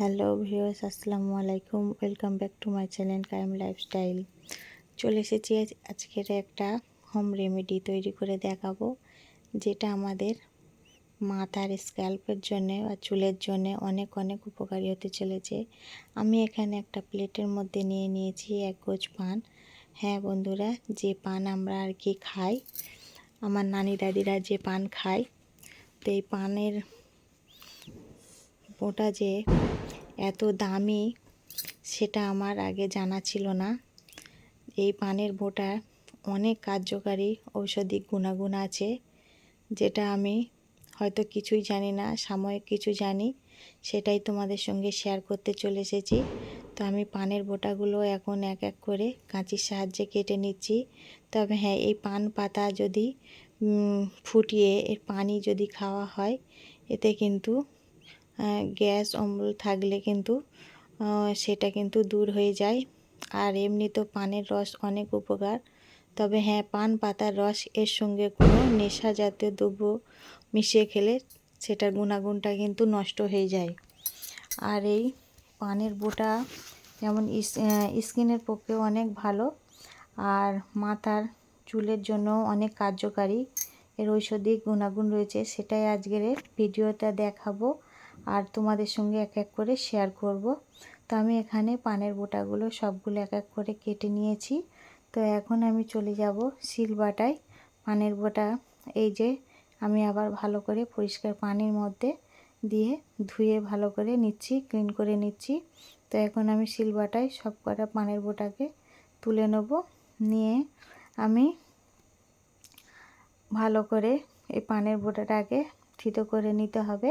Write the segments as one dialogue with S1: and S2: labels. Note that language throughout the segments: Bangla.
S1: হ্যালো ভিউয়ার্স, আসসালামু আলাইকুম। Welcome back to my channel Kayem lifestyle. চলে এসেছি আজ- আজকের একটা হোম রেমেডি তৈরি করে দেখাবো, যেটা আমাদের মাথার স্ক্যাল্পের জন্যে বা চুলের জন্যে অনেক অনেক উপকারী হতে চলেছে। আমি এখানে একটা প্লেটের মধ্যে নিয়ে নিয়েছি এক গোছ পান। হ্যাঁ বন্ধুরা, যে পান আমরা আর কি খাই, আমার নানি দাদিরা যে পান খায়, তো এই পানের ওটা যে এত দামি সেটা আমার আগে জানা ছিল না। এই পানের বোটা অনেক কার্যকারী ঔষধি গুণাগুণ আছে, যেটা আমি হয়তো কিছুই জানি না, সাময়িক কিছু জানি, সেটাই তোমাদের সঙ্গে শেয়ার করতে চলে এসেছি। তো আমি পানের বোটাগুলো এখন এক এক করে কাঁচির সাহায্যে কেটে নিচ্ছি। তবে হ্যাঁ এই পান পাতা যদি ফুটিয়ে এর পানি যদি খাওয়া হয়, এতে কিন্তু গ্যাস অম্ল থাকলে কিন্তু সেটা কিন্তু দূর হয়ে যায়। আর এমনি তো পানের রস অনেক উপকার। তবে হ্যাঁ পান পাতার রস এর সঙ্গে কোনো নেশা জাতীয় দ্রব্য মিশিয়ে খেলে সেটার গুণাগুণটা কিন্তু নষ্ট হয়ে যায়। আর এই পানের বোটা যেমন স্কিনের পক্ষে অনেক ভালো। আর মাথার চুলের জন্য অনেক কার্যকারী। এর ঔষধিক গুণাগুণ রয়েছে, সেটাই আজকের ভিডিওটা দেখাবো। আর তোমাদের সঙ্গে এক এক করে শেয়ার করব। তো আমি এখানে পানের বোটাগুলো সবগুলো এক এক করে কেটে নিয়েছি। তো এখন আমি চলে যাব শিলবাটায় পানের বোটা। এই যে আমি আবার ভালো করে পরিষ্কার পানির মধ্যে দিয়ে ধুয়ে ভালো করে নিচ্ছি ক্লিন করে নিচ্ছি। তো এখন আমি শিলবাটায় সব কটা পানের বোটাকে তুলে নেব। নিয়ে আমি ভালো করে এই পানের বোটাটাকে থিতো করে নিতে হবে।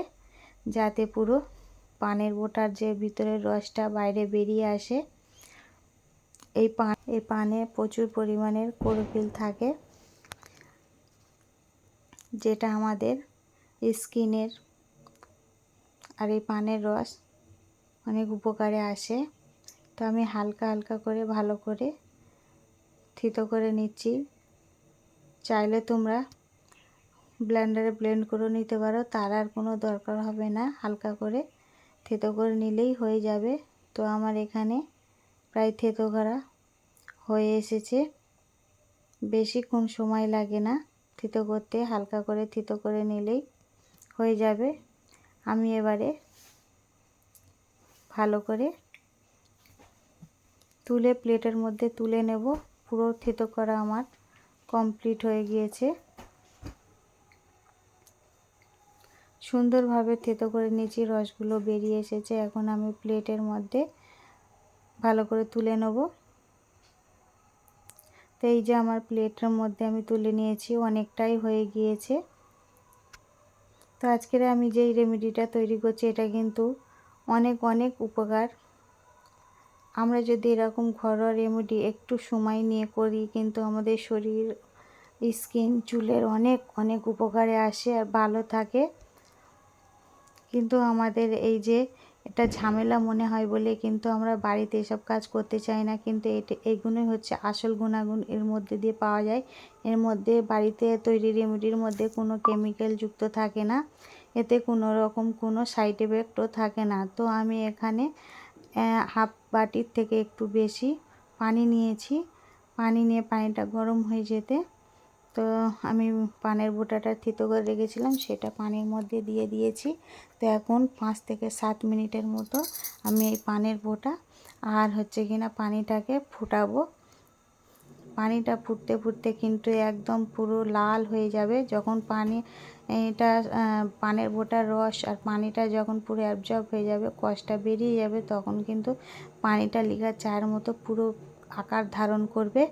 S1: যাতে পুরো পানের বোটার যে ভিতরের রসটা বাইরে বেরিয়ে আসে, এই পান, এই পানে প্রচুর পরিমাণের ক্লোরোফিল থাকে, যেটা আমাদের স্কিনের আর এই পানের রস অনেক উপকারে আসে। তো আমি হালকা হালকা করে ভালো করে থিতো করে নিচ্ছি। চাইলে তোমরা ব্লেন্ডারে ব্লেন্ড করে নিতে পারো। তার আর কোনো দরকার হবে না। হালকা করে থেতো করে নিলেই হয়ে যাবে। তো আমার এখানে প্রায় থেতো করা হয়ে এসেছে। বেশিক্ষণ সময় লাগে না থিতো করতে। হালকা করে থিতো করে নিলেই হয়ে যাবে। আমি এবারে ভালো করে তুলে প্লেটের মধ্যে তুলে নেব। পুরো থিতো করা আমার কমপ্লিট হয়ে গিয়েছে। সুন্দরভাবে থেতো করে নিয়েছি রসগুলো বেরিয়ে এসেছে। এখন আমি প্লেটের মধ্যে ভালো করে তুলে নেব। তো এই যে আমার প্লেটের মধ্যে আমি তুলে নিয়েছি, অনেকটাই হয়ে গিয়েছে। তো আজকের আমি যেই রেমেডিটা তৈরি করছি, এটা কিন্তু অনেক অনেক উপকার। আমরা যদি এরকম ঘরোয়া রেমেডি একটু সময় নিয়ে করি, কিন্তু আমাদের শরীর, স্কিন, চুলের অনেক অনেক উপকারে আসে আর ভালো থাকে। কিন্তু আমাদের এই যে এটা ঝামেলা মনে হয় বলে কিন্তু আমরা বাড়িতে এসব কাজ করতে চাই না। কিন্তু এটা এইগুলোই হচ্ছে আসল গুণাগুণ এর মধ্যে দিয়ে পাওয়া যায়। এর মধ্যে বাড়িতে তৈরি রেমেডির মধ্যে কোনো কেমিক্যাল যুক্ত থাকে না। এতে কোনো রকম কোনো সাইড এফেক্টও থাকে না। তো আমি এখানে হাফ বাটির থেকে একটু বেশি পানি নিয়েছি। পানি নিয়ে পানিটা গরম হয়ে যেতে তো আমি পানের বোটাটা থিতো করে রেখেছিলাম, সেটা পানির মধ্যে দিয়ে দিয়েছি। তো এখন পাঁচ থেকে সাত মিনিটের মতো আমি এই পানের বোটা আর হচ্ছে কিনা পানিটাকে ফুটাবো। পানিটা ফুটতে ফুটতে কিন্তু একদম পুরো লাল হয়ে যাবে। যখন পানি, এটা পানের বোটার রস আর পানিটা যখন পুরো অ্যাবজর্ব হয়ে যাবে কষটা বেরিয়ে যাবে, তখন কিন্তু পানিটা লিগার চায়ের মতো পুরো আকার ধারণ করবে।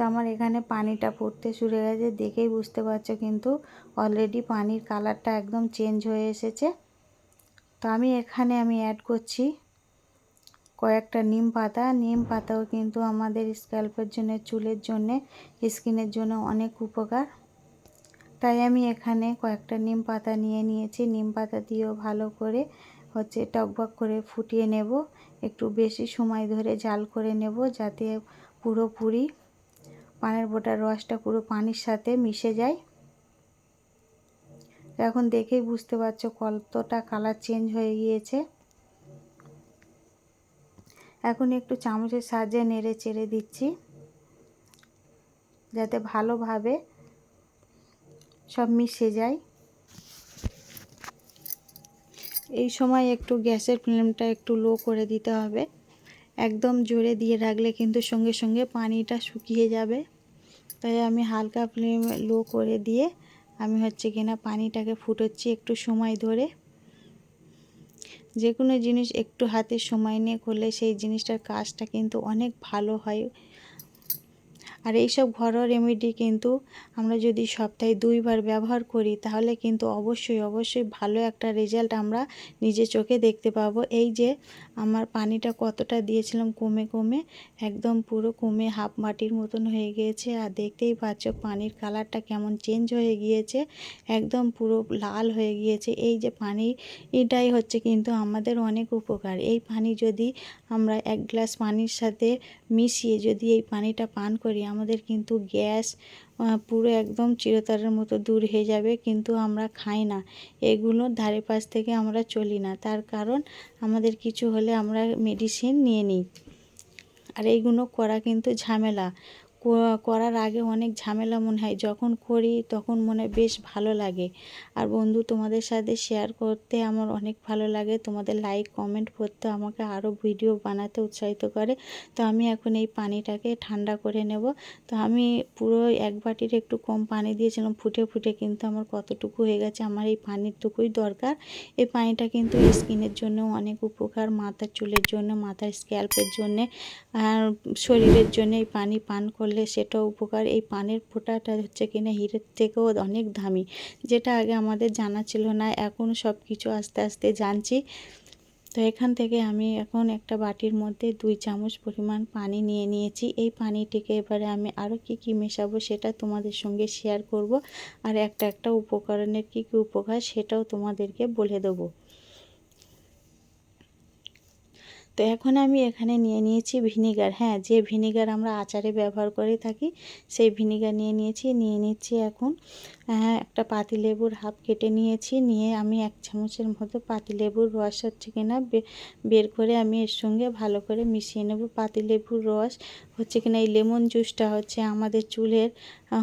S1: তো আমার এখানে পানিটা পড়তে শুরু গেছে দেখেই বুঝতে পারছ কিন্তু অলরেডি পানির কালারটা একদম চেঞ্জ হয়ে এসেছে। তো আমি এখানে আমি অ্যাড করছি কয়েকটা নিম পাতা। নিম পাতাও কিন্তু আমাদের স্ক্যাল্পের জন্য, চুলের জন্যে, স্কিনের জন্য অনেক উপকার। তাই আমি এখানে কয়েকটা নিম পাতা নিয়ে নিয়েছি। নিম পাতা দিয়েও ভালো করে হচ্ছে টকবক করে ফুটিয়ে নেব। একটু বেশি সময় ধরে জাল করে নেব যাতে পুরোপুরি পানের বোটার রসটা পুরো পানির সাথে মিশে যায়। এখন দেখেই বুঝতে পারছ কতটা কালার চেঞ্জ হয়ে গিয়েছে। এখন একটু চামচের সাহায্যে নেড়ে চেড়ে দিচ্ছি। যাতে ভালোভাবে সব মিশে যায়। এই সময় একটু গ্যাসের ফ্লেমটা একটু লো করে দিতে হবে। একদম জোরে দিয়ে রাখলে কিন্তু সঙ্গে সঙ্গে পানিটা শুকিয়ে যাবে। তাই আমি হালকা ফ্লেম লো করে দিয়ে আমি হচ্ছে কিনা পানিটাকে ফুটোচ্ছি একটু সময় ধরে। যে কোনো জিনিস একটু হাতে সময় নিয়ে করলে সেই জিনিসটার কাজটা কিন্তু অনেক ভালো হয়। আর এইসব ঘরোয়া রেমেডি কিন্তু আমরা যদি সপ্তাহে দুইবার ব্যবহার করি, তাহলে কিন্তু অবশ্যই অবশ্যই ভালো একটা রেজাল্ট আমরা নিজে চোখে দেখতে পাবো। এই যে আমার পানিটা কতটা দিয়েছিলাম কমে কমে একদম পুরো কমে হাফ মাটির মতন হয়ে গিয়েছে। আর দেখতেই পাচ্ছ পানির কালারটা কেমন চেঞ্জ হয়ে গিয়েছে, একদম পুরো লাল হয়ে গিয়েছে। এই যে পানি এটাই হচ্ছে কিন্তু আমাদের অনেক উপকার। এই পানি যদি আমরা এক গ্লাস পানির সাথে মিশিয়ে যদি এই পানিটা পান করি আমাদের কিন্তু গ্যাস পুরো একদম চিরতরের মতো দূর হয়ে যাবে, কিন্তু আমরা খাই না। এগুলো ধারে পাশ থেকে আমরা চলি না। তার কারণ আমাদের কিছু হলে আমরা মেডিসিন নিয়ে নিই। আর এইগুলো করা কিন্তু ঝামেলা। করার আগে অনেক ঝামেলা মনে হয়। যখন করি তখন মনে বেশ ভালো লাগে। আর বন্ধু, তোমাদের সাথে শেয়ার করতে আমার অনেক ভালো লাগে। তোমাদের লাইক কমেন্ট করতে আমাকে আরও ভিডিও বানাতে উৎসাহিত করে। তো আমি এখন এই পানিটাকে ঠান্ডা করে নেব। তো আমি পুরো এক বাটির একটু কম পানি দিয়েছিলাম। ফুটে ফুটে কিন্তু আমার কতটুকু হয়ে গেছে আমার এই পানিরটুকুই দরকার। এই পানিটা কিন্তু স্কিনের জন্য অনেক উপকার। মাথার চুলের জন্য, মাথার স্ক্যাল্পের জন্যে, আর শরীরের জন্য এই পানি পান করলে করলে সেটাও উপকার। এই পানের ফোঁটাটা হচ্ছে কিনা হিরের থেকেও অনেক দামি। যেটা আগে আমাদের জানা ছিল না, এখন সব কিছু আস্তে আস্তে জানছি। তো এখান থেকে আমি এখন একটা বাটির মধ্যে দুই চামচ পরিমাণ পানি নিয়ে নিয়েছি। এই পানিটিকে এবারে আমি আরও কি কি মেশাবো সেটা তোমাদের সঙ্গে শেয়ার করব। আর একটা একটা উপকরণের কি কি উপকার সেটাও তোমাদেরকে বলে দেবো। তো এখন আমি এখানে নিয়ে নিয়েছি ভিনিগার। হ্যাঁ যে ভিনিগার আমরা আচারে ব্যবহার করে থাকি সেই ভিনিগার নিয়ে নিয়েছি নিয়ে নিচ্ছি এখন হ্যাঁ, একটা পাতিলেবুর হাফ কেটে নিয়েছি নিয়ে আমি এক চামচের মতো পাতিলেবুর রস হচ্ছে কিনা বের করে আমি এর সঙ্গে ভালো করে মিশিয়ে নেব। পাতিলেবুর রস হচ্ছে কিনা এই লেমন জুসটা হচ্ছে আমাদের চুলের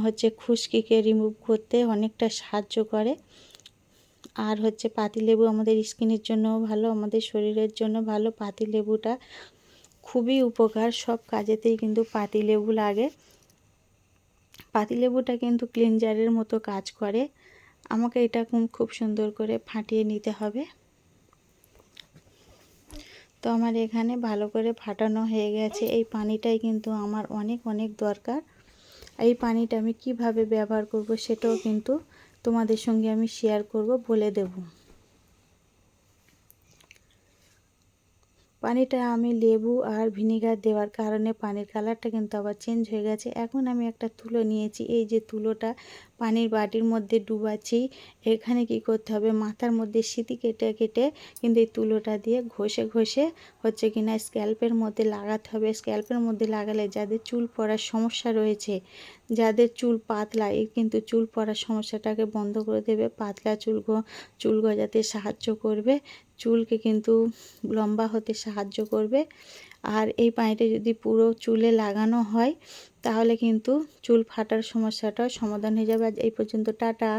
S1: হচ্ছে খুশকিকে রিমুভ করতে অনেকটা সাহায্য করে। আর হচ্ছে পাতিলেবু আমাদের স্কিনের জন্যও ভালো, আমাদের শরীরের জন্য ভালো। পাতিলেবুটা খুবই উপকার, সব কাজেতেই কিন্তু পাতিলেবু লাগে। পাতিলেবুটা কিন্তু ক্লিনজারের মতো কাজ করে। আমাকে এটা খুব সুন্দর করে ফাটিয়ে নিতে হবে। তো আমার এখানে ভালো করে ফাটানো হয়ে গেছে। এই পানিটাই কিন্তু আমার অনেক অনেক দরকার। এই পানিটা আমি কীভাবে ব্যবহার করব সেটাও কিন্তু তোমাদের সঙ্গে আমি শেয়ার করব, বলে দেব। পানিটা আমি লেবু আর ভিনেগার দেওয়ার কারণে পানির কালারটা কিন্তু আবার চেঞ্জ হয়ে গেছে। এখন আমি একটা তুলো নিয়েছি। এই যে তুলোটা পানির বাটির মধ্যে ডুবাচ্ছি। এখানে কি করতে হবে? মাথার মধ্যে সিঁতি কেটে কেটে কিন্তু এই তুলোটা দিয়ে ঘষে ঘষে হচ্ছে কিনা স্ক্যাল্পের মধ্যে লাগাতে হবে। স্ক্যাল্পের মধ্যে লাগালে যাদের চুল পড়ার সমস্যা রয়েছে, যাদের চুল পাতলা এই কিন্তু চুল পড়ার সমস্যাটাকে বন্ধ করে দেবে। পাতলা চুল চুল গজাতে সাহায্য করবে। চুলকে কিন্তু লম্বা হতে সাহায্য করবে। আর এই পানিটা যদি পুরো চুলে লাগানো হয়, তাহলে কিন্তু চুল ফাটার সমস্যাটা সমাধান হয়ে যাবে। আজ এই পর্যন্ত, টাটা।